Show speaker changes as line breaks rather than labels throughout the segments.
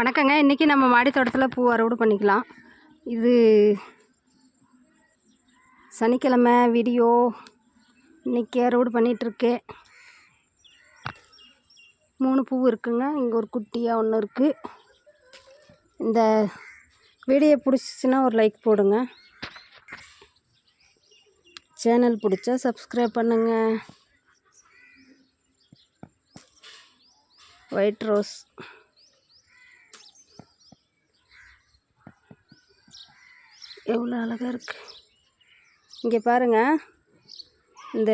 வணக்கங்க. இன்றைக்கி நம்ம மாடி தோட்டத்தில் பூ அறுவடை பண்ணிக்கலாம். இது சனிக்கிழமை வீடியோ இன்றைக்கி அறுவடை பண்ணிகிட்ருக்கேன் மூணு பூ இருக்குங்க. இங்கே ஒரு குட்டியாக ஒன்று இருக்குது இந்த வீடியோ பிடிச்சிச்சின்னா ஒரு லைக் போடுங்க. சேனல் பிடிச்சா சப்ஸ்கிரைப் பண்ணுங்கள் ஒயிட் ரோஸ் எவ்வளோ அழகாக இருக்குது இங்கே பாருங்கள் இந்த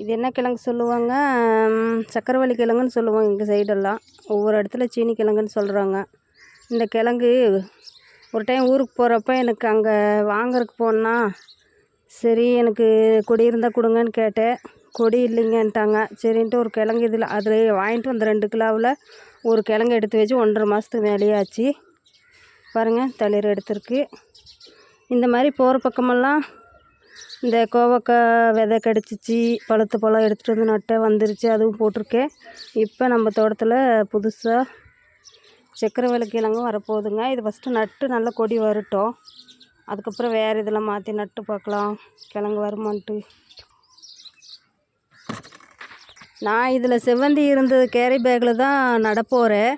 இது என்ன கிழங்கு சொல்லுவாங்க? சக்கரவள்ளி கிழங்குன்னு சொல்லுவாங்க எங்கள் சைடெல்லாம் ஒவ்வொரு இடத்துல சீனி கிழங்குன்னு சொல்கிறாங்க இந்த கிழங்கு ஒரு டைம் ஊருக்கு போகிறப்ப எனக்கு அங்கே வாங்கறதுக்கு போனால் சரி எனக்கு கொடி இருந்தால் கொடுங்கன்னு கேட்டேன். கொடி இல்லைங்கன்ட்டாங்க. சரின்ட்டு ஒரு கிழங்கு இதில் அதில் வாங்கிட்டு வந்த ரெண்டு கிலோவில் ஒரு கிழங்கு எடுத்து வச்சு ஒன்றரை மாதத்துக்கு மேலேயே ஆச்சு. பாருங்கள் தளிர் எடுத்திருக்கு. இந்த மாதிரி போகிற பக்கமெல்லாம் இந்த கோவக்காய் விதை கிடச்சிச்சு பழுத்த பழம் எடுத்துகிட்டு வந்து நட்டை வந்துருச்சு அதுவும் போட்டிருக்கேன். இப்போ நம்ம தோட்டத்தில் புதுசாக சக்கரவள்ளி கிழங்கும் வரப்போகுதுங்க. இது ஃபஸ்ட்டு நட்டு நல்லா கொடி வரட்டும். அதுக்கப்புறம் வேறு இதெல்லாம் மாற்றி நட்டு பார்க்கலாம். கிழங்கு வருமான்ட்டு. நான் இதில் செவ்வந்தி இருந்தது கேரி பேக்கில் தான் நடப்போகிறேன்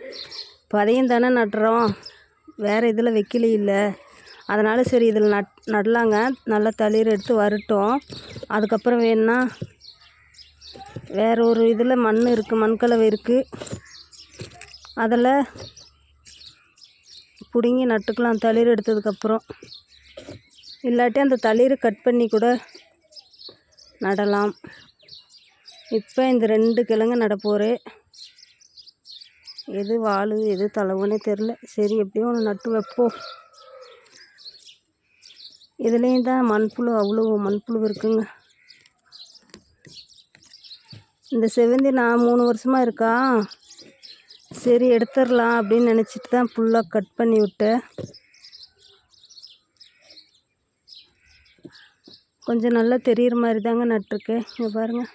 இப்போ அதையும் தானே நட்டுறோம் வேறு இதில் வைக்கல இல்லை. அதனால் சரி இதில் நட் நடலாங்க. நல்லா தளிர் எடுத்து வரட்டும். அதுக்கப்புறம் வேணுன்னா வேறு ஒரு இதில் மண் இருக்குது மண்கலவை இருக்குது அதில் பிடுங்கி நட்டுக்கலாம் தளிர் எடுத்ததுக்கப்புறம் இல்லாட்டி அந்த தளிர் கட் பண்ணி கூட நடலாம். இப்போ இந்த ரெண்டு கிழங்கு நட போகிறேன் எது வாள் எது தளவுன்னே தெரில. சரி எப்படியோ ஒன்று நட்டு வைப்போம் இதுலேயும் தான் மண்புழு அவ்வளோ மண்புழு இருக்குங்க. இந்த செவ்வந்தி நான் மூணு வருஷமாக இருக்கா? சரி எடுத்துடலாம் அப்படின்னு நினச்சிட்டு தான் ஃபுல்லாக கட் பண்ணி விட்டேன். கொஞ்சம் நல்லா தெரிகிற மாதிரி தாங்க நட்டிருக்கேன். இங்கே பாருங்கள்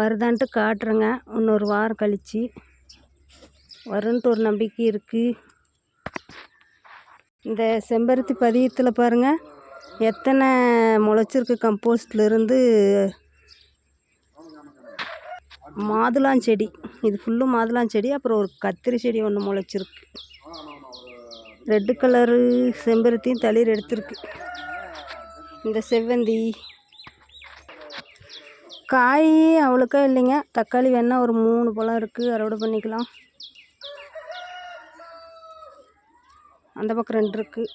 வருதான்ட்டு காட்டுறேங்க. இன்னொரு வாரம் கழித்து வருன்ட்டு ஒரு நம்பிக்கை இருக்குது இந்த செம்பருத்தி பதியத்தில் பாருங்கள் எத்தனை முளைச்சிருக்கு கம்போஸ்ட்லேருந்து? மாதுளாஞ்செடி. இது ஃபுல்லும் மாதுளாஞ்செடி அப்புறம் ஒரு கத்திரி செடி ஒன்று முளைச்சிருக்கு. ரெட்டு கலரு செம்பருத்தியும் தளிர் எடுத்திருக்கு. இந்த செவ்வந்தி காய் அவ்வளோக்கா இல்லைங்க. தக்காளி வேணால் ஒரு மூணு பழம் இருக்குது அறுவடை பண்ணிக்கலாம். அந்த பக்கம் ரெண்டு இருக்குது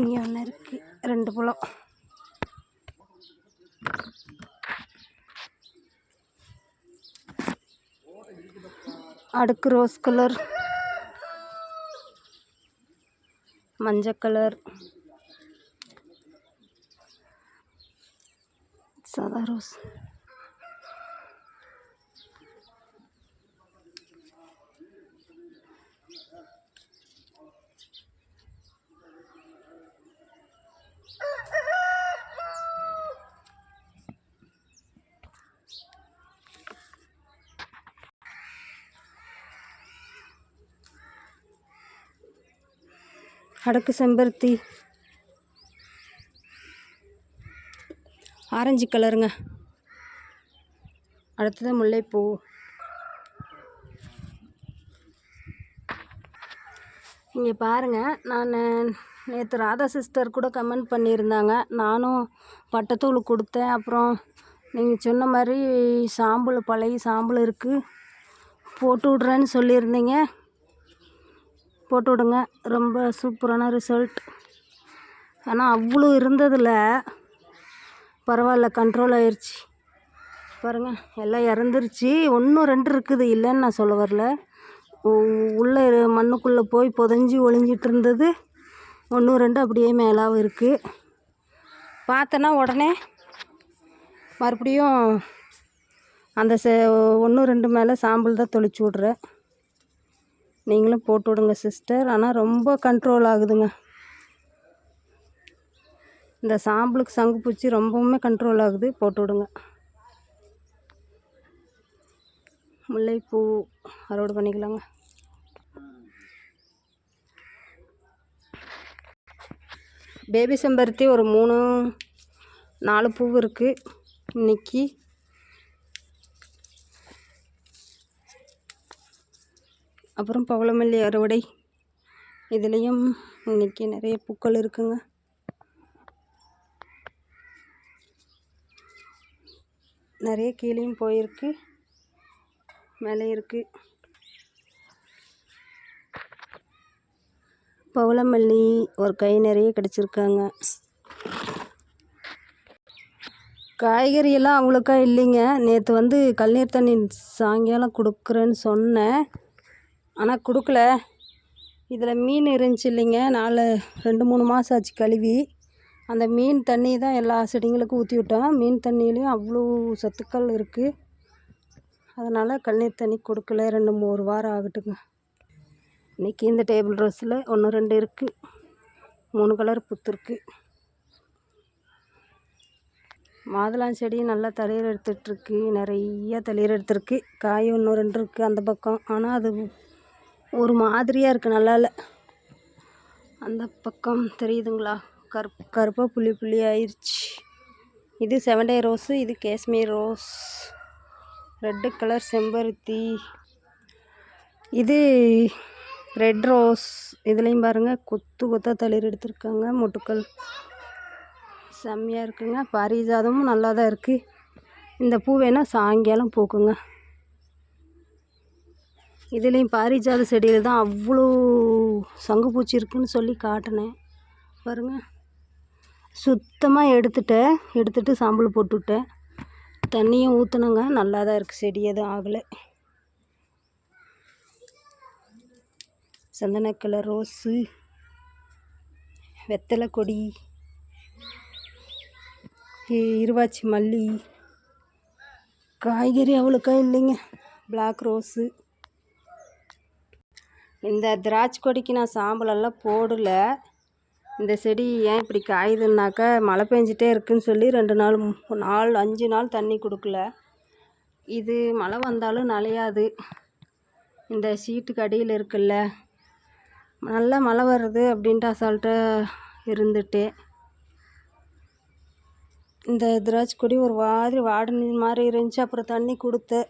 இங்கே ஒன்று இருக்குது ரெண்டு பழம். அடுக்கு ரோஸ் கலர். மஞ்சள் கலர். சாதா ரோஸ் அடுக்கு செம்பருத்தி ஆரஞ்சு கலருங்க. அடுத்தது முல்லைப்பூ. இங்கே பாருங்கள் நான் நேற்று ராதா சிஸ்டர் கூட கமெண்ட் பண்ணியிருந்தாங்க. நானும் பட்டத்தூள் கொடுத்தேன். அப்புறம் நீங்கள் சொன்ன மாதிரி சாம்பல் பழைய சாம்பல் இருக்குது போட்டு விட்றேன்னு சொல்லியிருந்தீங்க. போட்டு விடுங்க. ரொம்ப சூப்பரான ரிசல்ட் ஆனால் அவ்வளோ இருந்ததில் பரவாயில்ல கண்ட்ரோல் ஆயிடுச்சு பாருங்கள் எல்லாம் இறந்துருச்சு. ஒன்றும் ரெண்டு இருக்குது இல்லைன்னு நான் சொல்ல வரல. உ- உள்ளே மண்ணுக்குள்ளே போய் புதஞ்சி ஒளிஞ்சிட்டு இருந்தது ஒன்று ரெண்டு அப்படியே மேலாவும் இருக்குது பார்த்தேன்னா உடனே மறுபடியும் அந்த ச ஒன்று ரெண்டு மேலே சாம்பல் தான் தொளிச்சு விட்றேன். நீங்களும் போட்டு விடுங்க சிஸ்டர் ஆனால் ரொம்ப கண்ட்ரோல் ஆகுதுங்க. இந்த சாம்பலுக்கு சங்கு பூச்சி ரொம்பவுமே கண்ட்ரோல் ஆகுது. போட்டு விடுங்க. முல்லைப்பூ அறுவடை பண்ணிக்கலாங்க. பேபி செம்பருத்தி ஒரு மூணு நாலு பூ இருக்குது இன்னைக்கு அப்புறம் பவளமல்லி அறுவடை. இதுலேயும் இன்னைக்கு நிறைய பூக்கள் இருக்குங்க. நிறைய கீழேயும் போயிருக்கு. மேலே இருக்குது பவளமல்லி ஒரு கை நிறைய கிடச்சிருக்காங்க. காய்கறியெல்லாம் அவ்வளோக்கா இல்லைங்க. நேற்று வந்து கல்நீர் தண்ணி சாயங்காலம் கொடுக்குறேன்னு சொன்னேன். ஆனால் கொடுக்கல. இதில் மீன் இருந்துச்சு இல்லைங்க. நாலு ரெண்டு மூணு மாதம் ஆச்சு கழுவி. அந்த மீன் தண்ணி தான் எல்லா செடிங்களுக்கும் ஊற்றி விட்டோம். மீன் தண்ணியிலையும் அவ்வளோ சத்துக்கள் இருக்குது அதனால் கண்ணீர் தண்ணி கொடுக்கல. ரெண்டு மூணு வாரம் ஆகட்டுங்க. இன்றைக்கி இந்த டேபிள் ரோஸில் ஒன்று ரெண்டு இருக்குது மூணு கலர் புத்துருக்கு மாதுளம் செடி நல்லா தளிர் எடுத்துகிட்ருக்கு நிறைய தளிர் எடுத்துருக்கு. காய் ஒன்று ரெண்டு இருக்குது அந்த பக்கம். ஆனால் அது ஒரு மாதிரியாக இருக்குது நல்லா இல்லை அந்த பக்கம் தெரியுதுங்களா? கருப் கருப்பாக புள்ளி புள்ளி ஆயிடுச்சு இது செவன்டே ரோஸு இது காஷ்மீர் ரோஸ். ரெட்டு கலர் செம்பருத்தி. இது ரெட் ரோஸ். இதுலேயும் பாருங்கள் கொத்து கொத்தாக தளிர் எடுத்திருக்காங்க மொட்டுக்கள் செம்மையாக இருக்குங்க. பாரிஜாதமும் நல்லா தான் இருக்குது இந்த பூ வேணால் சாயங்காலம் பூக்குங்க. இதுலேயும் பாரிஜாத செடியில் தான் அவ்வளோ சங்கு பூச்சி இருக்குன்னு சொல்லி காட்டினேன். பாருங்கள் சுத்தமாக எடுத்துட்டேன். எடுத்துட்டு சாம்பல் போட்டுவிட்டேன் தண்ணியும் ஊற்றுனங்க நல்லா தான் இருக்குது செடி எதுவும் ஆகலை. சந்தன கலர் ரோஸு வெத்தலை கொடி இருவாச்சி மல்லி காய்கறி அவ்வளோக்கா இல்லைங்க. Black rose. இந்த திராட்சை கொடிக்கு நான் சாம்பலெல்லாம் போடலை. இந்த செடி ஏன் இப்படி காயுதுன்னாக்கா மழை பெஞ்சிட்டே இருக்குன்னு சொல்லி ரெண்டு நாள் நாலு அஞ்சு நாள் தண்ணி கொடுக்கல. இது மழை வந்தாலும் நனையாது. இந்த சீட்டுக்கு அடியில் இருக்குல்ல நல்லா மழை வருது அப்படின்ட்டு அசால்ட்டாக இருந்துட்டு. இந்த திராட்சை கொடி ஒரு மாதிரி வாடின மாதிரி இருந்துச்சு அப்புறம் தண்ணி கொடுத்தேன்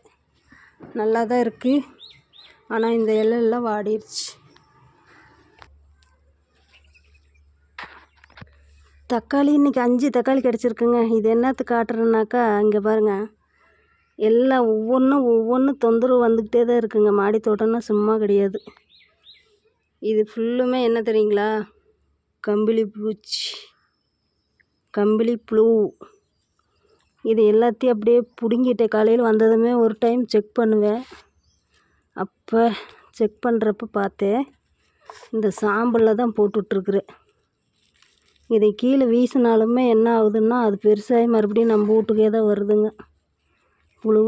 நல்லா தான் இருக்குது ஆனால் இந்த இலையெல்லாம் வாடிடுச்சு தக்காளி இன்றைக்கி அஞ்சு தக்காளி கிடச்சிருக்குங்க. இது என்னத்துக்கு காட்டுறேன்னாக்கா இங்கே பாருங்கள் எல்லாம் ஒவ்வொன்றும் ஒவ்வொன்றும் தொந்தரவு வந்துக்கிட்டே தான் இருக்குங்க. மாடி தோட்டம்னா சும்மா கிடையாது. இது ஃபுல்லுமே என்ன தெரியுங்களா? கம்பிளி பூச்சி. கம்பிளி புழு இது எல்லாத்தையும் அப்படியே பிடுங்கிட்டேன் காலையில் வந்ததுமே ஒரு டைம் செக் பண்ணுவேன். அப்போ செக் பண்ணுறப்ப பார்த்தேன். இந்த சாம்பலில் தான் போட்டுட்ருக்குறேன். இதை கீழே வீசினாலுமே என்ன ஆகுதுன்னா அது பெருசாகி மறுபடியும் நம்ம வீட்டுக்கே தான் வருதுங்க. புழு.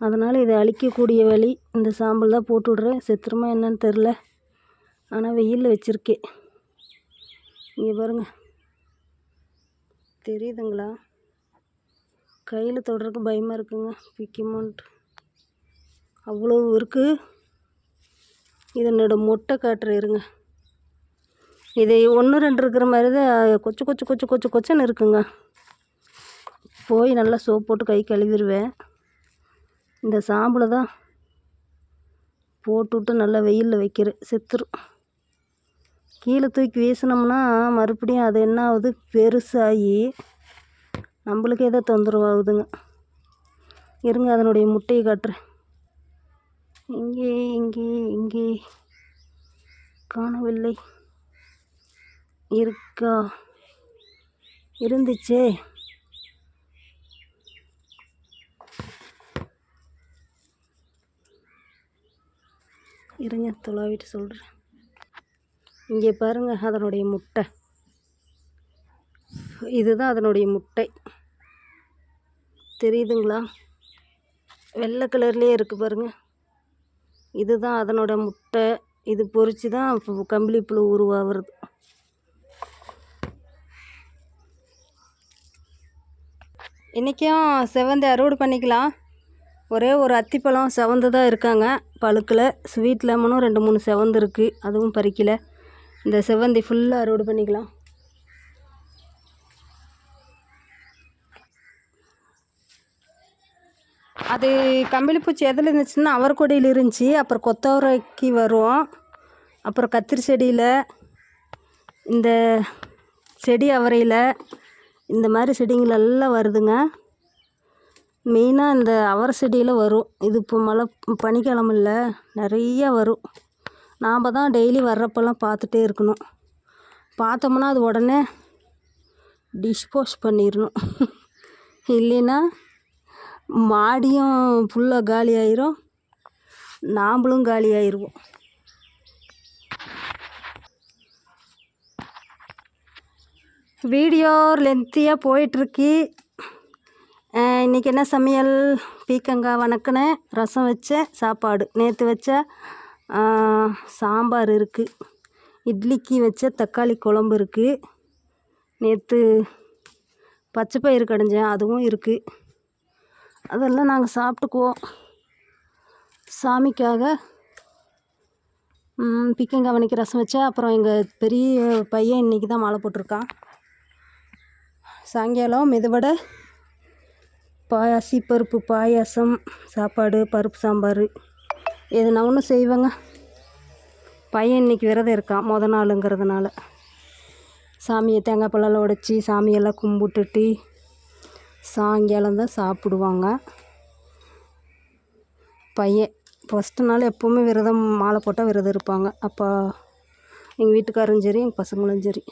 அதனால் இதை அழிக்கக்கூடிய வழி இந்த சாம்பல் தான் போட்டு விட்றேன். செத்துருமா என்னன்னு தெரில. ஆனால் வெயிலில் வச்சுருக்கேன். இங்கே பாருங்கள் தெரியுதுங்களா? கையில் தொடுறதுக்கு பயமாக இருக்குங்க. பிக்குமோன்ட்டு. அவ்வளோ இருக்குது இதனோட மொட்டை காட்டுற இருங்க. இது ஒன்று ரெண்டு இருக்கிற மாதிரி தான் கொச்சு கொச்சு கொச்சு கொச்சு கொச்சன்னு இருக்குங்க. போய் நல்லா சோப் போட்டு கை கழுவிடுவேன். இந்த சாம்பலை தான் போட்டுவிட்டு நல்லா வெயிலில் வைக்கிறேன். செத்துரும். கீழே தூக்கி வீசினோம்னா மறுபடியும் அது என்ன ஆகுது? பெருசாகி நம்மளுக்கே தான் தொந்தரவு ஆகுதுங்க. இருங்க அதனுடைய முட்டையை காட்டுறேன். இங்கே இங்கே இங்கே. காணவில்லை. இருக்கா? இருந்துச்சே. இருங்க துளாவிட்டு சொல்கிறேன் இங்கே பாருங்கள் அதனுடைய முட்டை. இதுதான் அதனுடைய முட்டை. தெரியுதுங்களா? வெள்ளை கலர்லேயே இருக்குது பாருங்கள் இதுதான் அதனோட முட்டை. இது பொறிச்சு தான் கம்பளி புழு உருவாகிறது. இன்றைக்கும் செவந்தி அறுவடை பண்ணிக்கலாம். ஒரே ஒரு அத்திப்பழம் செவந்து தான் இருக்காங்க. பழுக்கில். ஸ்வீட் லெமனும் ரெண்டு மூணு செவந்து இருக்குது அதுவும் பறிக்கலை. இந்த செவந்தி ஃபுல்லாக அறுவடை பண்ணிக்கலாம். அது கம்பளிப்பூச்சி எதில் இருந்துச்சுன்னா அவர் கொடியில் இருந்துச்சு. அப்புறம் கொத்தவரைக்கு வரும். அப்புறம் கத்திரி செடியில் இந்த செடி அவரையில் இந்த மாதிரி செடிங்களெல்லாம் வருதுங்க. மெயினாக இந்த அவரை செடியில் வரும். இது இப்போ மழை பனிக்காலம் இல்லை நிறையா வரும். நாம் தான் டெய்லி வர்றப்பெல்லாம் பார்த்துட்டே இருக்கணும். பார்த்தோம்னா அது உடனே டிஸ்போஸ் பண்ணிடணும். இல்லைன்னா மாடியும் ஃபுல்லாக காலி ஆயிரும். நாம்பளும் காலி ஆயிடுவோம் வீடியோ லென்த்தியாக போயிட்டுருக்கு. இன்றைக்கி என்ன சமையல்? பீக்கங்காய் வணக்கினேன். ரசம் வச்சேன் சாப்பாடு. நேற்று வச்ச சாம்பார் இருக்குது இட்லிக்கு வச்ச தக்காளி குழம்பு இருக்குது நேற்று பச்சை பயிறு கடைஞ்சேன். அதுவும் இருக்குது அதெல்லாம் நாங்கள் சாப்பிட்டுக்குவோம். சாமிக்காக பிக்கங்காய் வணிக்கு ரசம் வச்சேன். அப்புறம் எங்கள் பெரிய பையன் இன்றைக்கி தான் மாலை போட்டிருக்கான். சாயங்காலம் மெதுவடை பாயாசி பருப்பு பாயாசம் சாப்பாடு பருப்பு சாம்பார். எதுனா ஒன்று செய்வேங்க. பையன் இன்றைக்கி விரதம் இருக்கான் முத நாளுங்கிறதுனால. சாமியை தேங்காய் பழம் உடச்சி சாமியெல்லாம் கும்பிட்டுட்டு சாயங்காலம் தான் சாப்பிடுவாங்க. பையன் ஃபஸ்ட்டு நாள் எப்போவுமே விரதம் மாலை போட்டால் விரதம் இருப்பாங்க. அப்போ எங்கள் வீட்டுக்காரரும் சரி எங்கள் பசங்களும் சரி.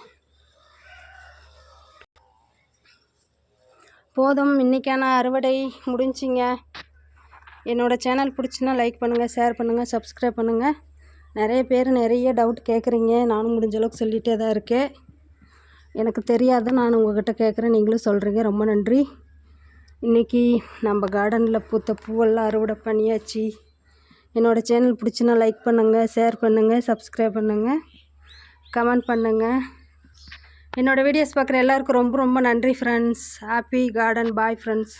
போதும் இன்றைக்கான அறுவடை முடிஞ்சிங்க. என்னோடய சேனல் பிடிச்சின்னா லைக் பண்ணுங்கள் ஷேர் பண்ணுங்கள் சப்ஸ்கிரைப் பண்ணுங்கள் நிறைய பேர் நிறைய டவுட் கேட்குறீங்க நானும் முடிஞ்ச அளவுக்கு சொல்லிகிட்டே தான் இருக்கேன். எனக்கு தெரியாத நான் உங்கள்கிட்ட கேட்குறேன் நீங்களும் சொல்கிறீங்க ரொம்ப நன்றி. இன்றைக்கி நம்ம கார்டனில் பூத்த பூவெல்லாம் அறுவடை பண்ணியாச்சு. என்னோடய சேனல் பிடிச்சின்னா லைக் பண்ணுங்கள் ஷேர் பண்ணுங்கள் சப்ஸ்கிரைப் பண்ணுங்கள் கமெண்ட் பண்ணுங்கள் என்னோடய வீடியோஸ் பார்க்குற எல்லாருக்கும் ரொம்ப ரொம்ப நன்றி friends happy garden bye friends